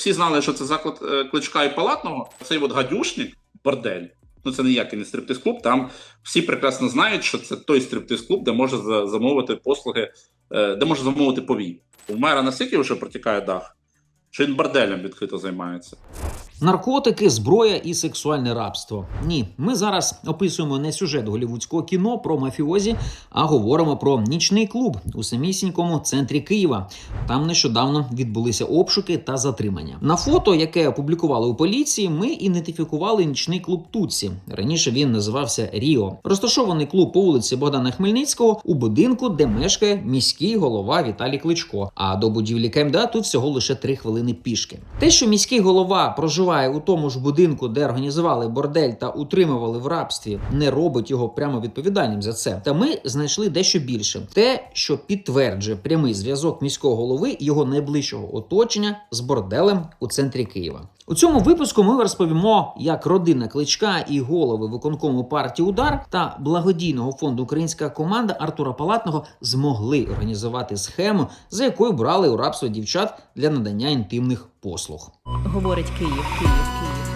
Всі знали, що це заклад е, кличка і палатного. Цей от гадюшник, бордель. Ну це ніякий не стриптиз-клуб. Там всі прекрасно знають, що це той стриптиз-клуб, де може замовити послуги, е, де може замовити повій. У мера настільки вже протікає дах, що він борделем відкрито займається. Наркотики, зброя і сексуальне рабство. Ні, ми зараз описуємо не сюжет голівудського кіно про мафіозі, а говоримо про нічний клуб у самісінькому центрі Києва. Там нещодавно відбулися обшуки та затримання. На фото, яке опублікували у поліції, ми ідентифікували нічний клуб Туці. Раніше він називався Ріо. Розташований клуб по вулиці Богдана Хмельницького у будинку, де мешкає міський голова Віталій Кличко. А до будівлі КМДА тут всього лише три хвилини пішки. Те, що міський голова проживає у тому ж будинку, де організували бордель та утримували в рабстві, не робить його прямо відповідальним за це. Та ми знайшли дещо більше: те, що підтверджує прямий зв'язок міського голови його найближчого оточення з борделем у центрі Києва. У цьому випуску ми розповімо, як родина кличка і голови виконкому партії Удар та благодійного фонду Українська команда Артура Палатного змогли організувати схему, за якою брали у рабство дівчат для надання інтимних послуг. Говорить Київ, Київ, Київ.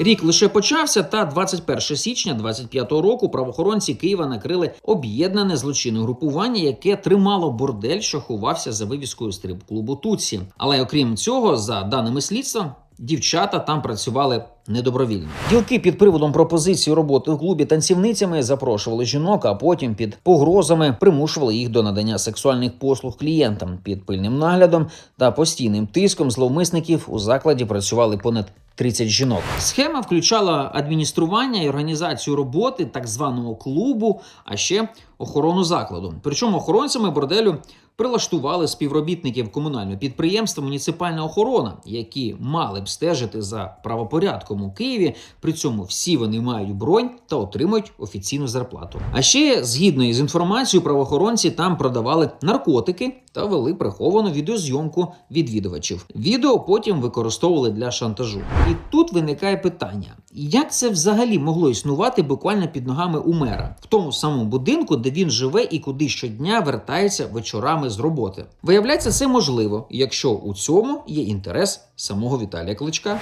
Рік лише почався, та 21 січня 25 року правоохоронці Києва накрили об'єднане злочинне групування, яке тримало бордель, що ховався за вивіскою стрип-клубу Туці. Але окрім цього, за даними слідства, дівчата там працювали недобровільно. Ділки під приводом пропозиції роботи у клубі танцівницями запрошували жінок, а потім під погрозами примушували їх до надання сексуальних послуг клієнтам під пильним наглядом та постійним тиском зловмисників у закладі працювали понад 30 жінок. Схема включала адміністрування і організацію роботи так званого клубу, а ще охорону закладу. Причому охоронцями борделю прилаштували співробітників комунального підприємства Муніципальна охорона, які мали б стежити за правопорядком у Києві. При цьому всі вони мають бронь та отримують офіційну зарплату. А ще, згідно із інформацією, правоохоронці там продавали наркотики та вели приховану відеозйомку відвідувачів. Відео потім використовували для шантажу. І тут виникає питання: як це взагалі могло існувати буквально під ногами у мера в тому самому будинку, де він живе і куди щодня вертається вечорами з роботи? Виявляється, це можливо, якщо у цьому є інтерес самого Віталія Кличка.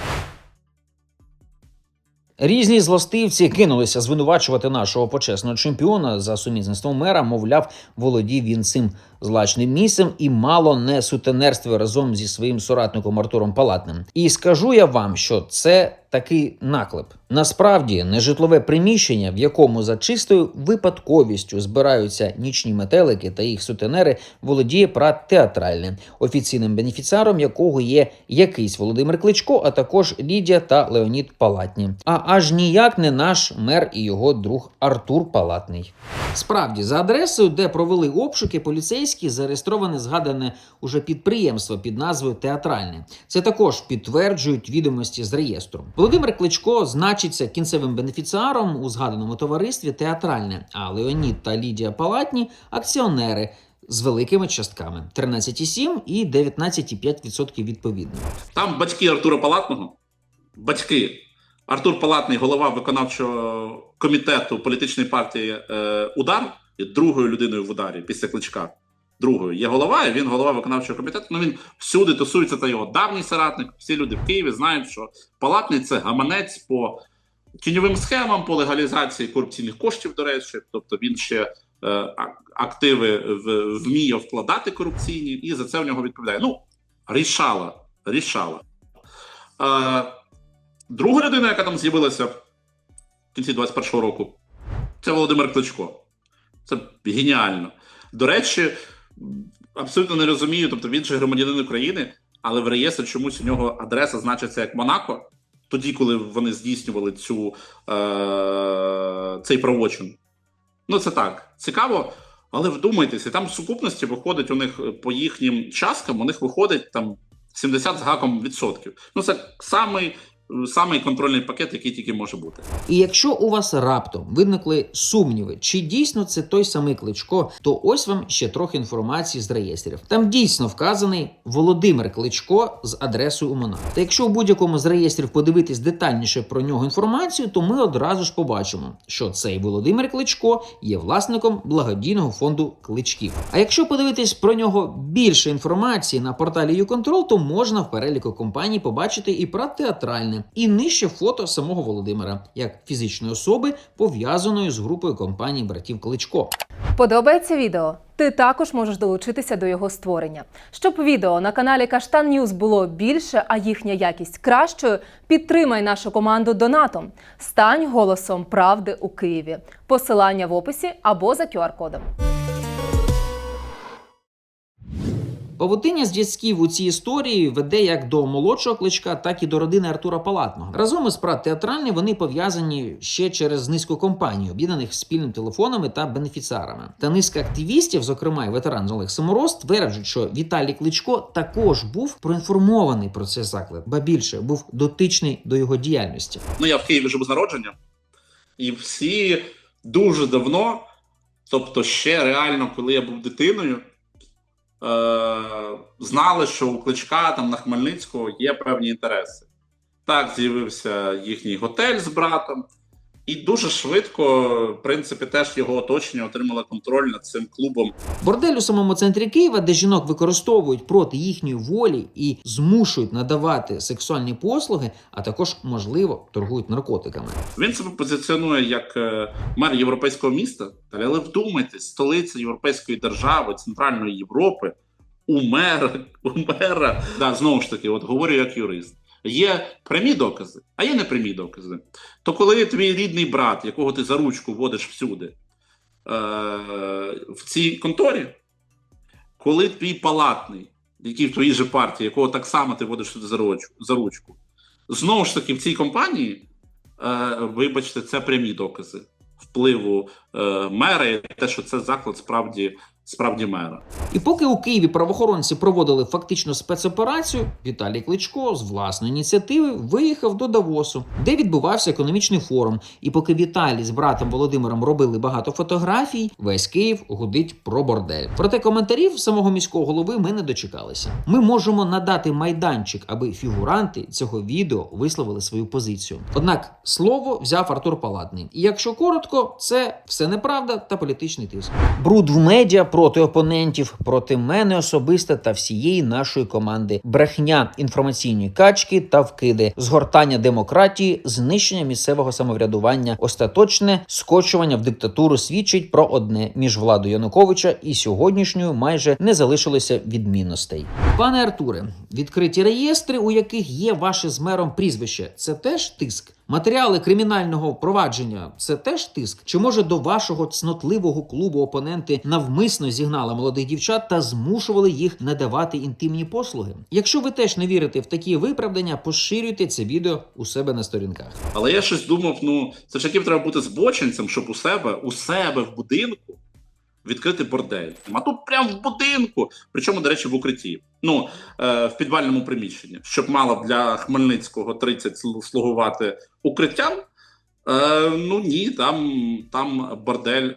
Різні злостивці кинулися звинувачувати нашого почесного чемпіона за сумісництвом мера. Мовляв, володів він цим злачним місцем і мало не сутенерствує разом зі своїм соратником Артуром Палатним. І скажу я вам, що це такий наклеп. Насправді нежитлове приміщення, в якому за чистою випадковістю збираються нічні метелики та їх сутенери, володіє прат театральне, офіційним бенефіціаром якого є якийсь Володимир Кличко, а також Лідія та Леонід Палатні. А аж ніяк не наш мер і його друг Артур Палатний. Справді, за адресою, де провели обшуки, поліцейські зареєстроване згадане уже підприємство під назвою Театральне. Це також підтверджують відомості з реєстру. Володимир Кличко значиться кінцевим бенефіціаром у згаданому товаристві Театральне, а Леонід та Лідія Палатні акціонери. З великими частками 13,7 і 19,5% відповідно. Там батьки Артура Палатного, батьки. Артур Палатний, голова виконавчого комітету політичної партії е, Удар, другою людиною в ударі після кличка. Другою є голова, і він голова виконавчого комітету. Ну він всюди тусується та його давній соратник. Всі люди в Києві знають, що Палатний це гаманець по тіньовим схемам, по легалізації корупційних коштів, до речі. Тобто він ще е, активи в, вміє вкладати корупційні, і за це в нього відповідає. Ну, рішала, рішала. Е, друга людина, яка там з'явилася в кінці 21-го року, це Володимир Кличко. Це геніально. До речі, абсолютно не розумію. Тобто він же громадянин України, але в реєстрі чомусь у нього адреса значиться як Монако, тоді, коли вони здійснювали цю, е- цей правочин. Ну, це так. Цікаво. Але вдумайтеся, там в сукупності виходить у них е, по їхнім часткам, у них виходить там 70 з гаком відсотків. Ну, це самий самий контрольний пакет, який тільки може бути. І якщо у вас раптом виникли сумніви, чи дійсно це той самий кличко, то ось вам ще трохи інформації з реєстрів. Там дійсно вказаний Володимир Кличко з адресою Умана. Та якщо у будь-якому з реєстрів подивитись детальніше про нього інформацію, то ми одразу ж побачимо, що цей Володимир Кличко є власником благодійного фонду кличків. А якщо подивитись про нього більше інформації на порталі YouControl, то можна в переліку компаній побачити і про театральне, і нижче фото самого Володимира як фізичної особи, пов'язаної з групою компаній братів Кличко. Подобається відео? Ти також можеш долучитися до його створення. Щоб відео на каналі Каштан Ньюз було більше, а їхня якість кращою, підтримай нашу команду донатом. Стань голосом правди у Києві. Посилання в описі або за QR-кодом. Павутиння з дядьків у цій історії веде як до молодшого кличка, так і до родини Артура Палатного. Разом із прат театральний вони пов'язані ще через низку компаній, об'єднаних спільними телефонами та бенефіціарами. Та низка активістів, зокрема і ветеран Олег Самороз, тверджують, що Віталій Кличко також був проінформований про цей заклад, ба більше був дотичний до його діяльності. Ну, я в Києві живу з народження, і всі дуже давно, тобто ще реально, коли я був дитиною, знали, що у Кличка там на Хмельницького є певні інтереси. Так, з'явився їхній готель з братом, і дуже швидко, в принципі, теж його оточення отримало контроль над цим клубом Бордель у самому центрі Києва, де жінок використовують проти їхньої волі і змушують надавати сексуальні послуги, а також можливо торгують наркотиками. Він себе позиціонує як е, мер європейського міста. Але вдумайтесь, столиця європейської держави, Центральної Європи, у мера, у мера. Да, знову ж таки, от говорю як юрист. Є прямі докази, а є непрямі докази. То коли твій рідний брат, якого ти за ручку водиш всюди, е- в цій конторі, коли твій палатний, який в твоїй же партії, якого так само ти водиш сюди за ручку, знову ж таки в цій компанії е, вибачте, це прямі докази впливу е, мера і те, що це заклад справді, справді мера. І поки у Києві правоохоронці проводили фактично спецоперацію, Віталій Кличко з власної ініціативи виїхав до Давосу, де відбувався економічний форум. І поки Віталій з братом Володимиром робили багато фотографій, весь Київ гудить про бордель. Проте коментарів самого міського голови ми не дочекалися. Ми можемо надати майданчик, аби фігуранти цього відео висловили свою позицію. Однак слово взяв Артур Палатний. І якщо коротко, це все неправда та політичний тиск. Бруд в медіа проти опонентів, проти мене особисто та всієї нашої команди. Брехня, інформаційні качки та вкиди, згортання демократії, знищення місцевого самоврядування, остаточне скочування в диктатуру свідчить про одне між владою Януковича і сьогоднішньою майже не залишилося відмінностей. Пане Артуре, відкриті реєстри, у яких є ваше з мером прізвище, це теж тиск. Матеріали кримінального провадження це теж тиск? Чи може до вашого цнотливого клубу опоненти навмисно зігнали молодих дівчат та змушували їх надавати інтимні послуги? Якщо ви теж не вірите в такі виправдання, поширюйте це відео у себе на сторінках. Але я щось думав: ну це ж яким треба бути збочинцем, щоб у себе, у себе в будинку відкрити бордель. А тут прямо в будинку, причому, до речі, в укритті. Ну, е, в підвальному приміщенні, щоб мало для Хмельницького 30 слугувати укриттям. Е, ну ні, там, там бордель.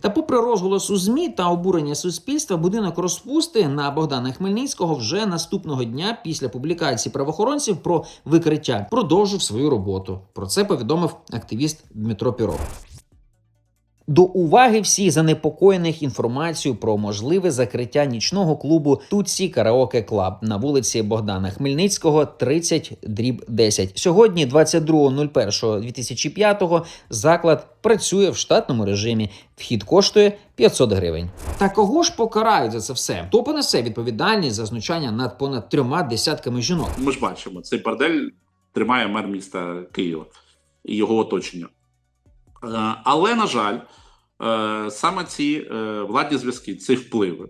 Та попри розголос у ЗМІ та обурення суспільства, будинок розпусти на Богдана Хмельницького вже наступного дня після публікації правоохоронців про викриття продовжив свою роботу. Про це повідомив активіст Дмитро Піров. До уваги всіх занепокоєних інформацією про можливе закриття нічного клубу Тутсі Караоке Клаб на вулиці Богдана Хмельницького, 30 дріб 10. Сьогодні, 22.01.2005, заклад працює в штатному режимі. Вхід коштує 500 гривень. Та кого ж покарають за це все? Хто понесе відповідальність за знущання над понад трьома десятками жінок? Ми ж бачимо, цей бордель тримає мер міста Києва і його оточення. Е, Але, на жаль, е, саме ці е, владні зв'язки, ці впливи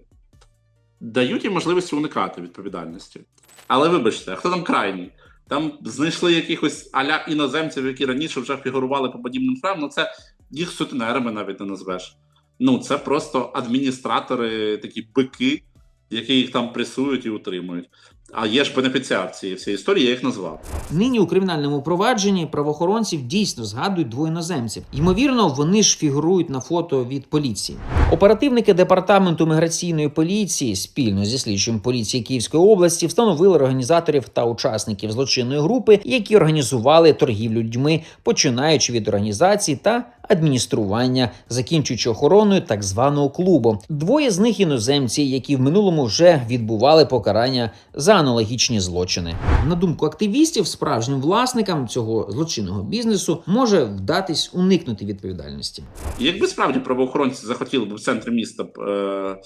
дають їм можливість уникати відповідальності. Але вибачте, хто там крайній? Там знайшли якихось аля іноземців, які раніше вже фігурували по подібним справам. Ну це їх сутенерами навіть не назвеш. Ну це просто адміністратори, такі бики, які їх там пресують і утримують. А є ж бенефіціар цієї всієї історії, я їх назвав. Нині у кримінальному провадженні правоохоронців дійсно згадують двоє іноземців. Ймовірно, вони ж фігурують на фото від поліції. Оперативники департаменту міграційної поліції спільно зі слідчим поліції Київської області встановили організаторів та учасників злочинної групи, які організували торгівлю людьми, починаючи від організації та адміністрування, закінчуючи охороною так званого клубу. Двоє з них іноземці, які в минулому вже відбували покарання за аналогічні злочини. На думку активістів, справжнім власникам цього злочинного бізнесу може вдатись уникнути відповідальності. Якби справді правоохоронці захотіли б в центрі міста е,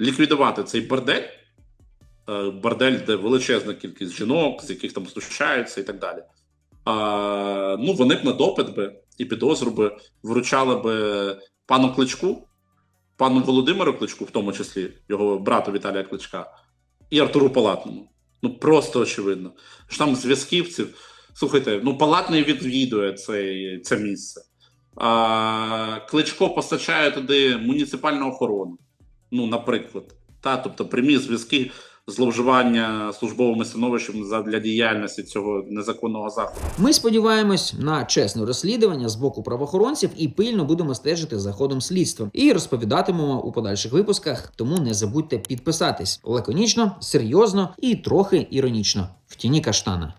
ліквідувати цей бордель, е, бордель, де величезна кількість жінок, з яких там знущаються і так далі. Ну, вони б на допит би і підозру би вручали би пану Кличку, пану Володимиру Кличку, в тому числі його брату Віталія Кличка, і Артуру Палатному. Ну просто очевидно. Що там зв'язківців. Слухайте, ну Палатний відвідує цей, це місце. А, Кличко постачає туди муніципальну охорону. Ну, наприклад. Та, тобто прямі зв'язки зловживання службовими становищем для діяльності цього незаконного заходу. Ми сподіваємось на чесне розслідування з боку правоохоронців і пильно будемо стежити за ходом слідства і розповідатимемо у подальших випусках. Тому не забудьте підписатись лаконічно, серйозно і трохи іронічно в тіні каштана.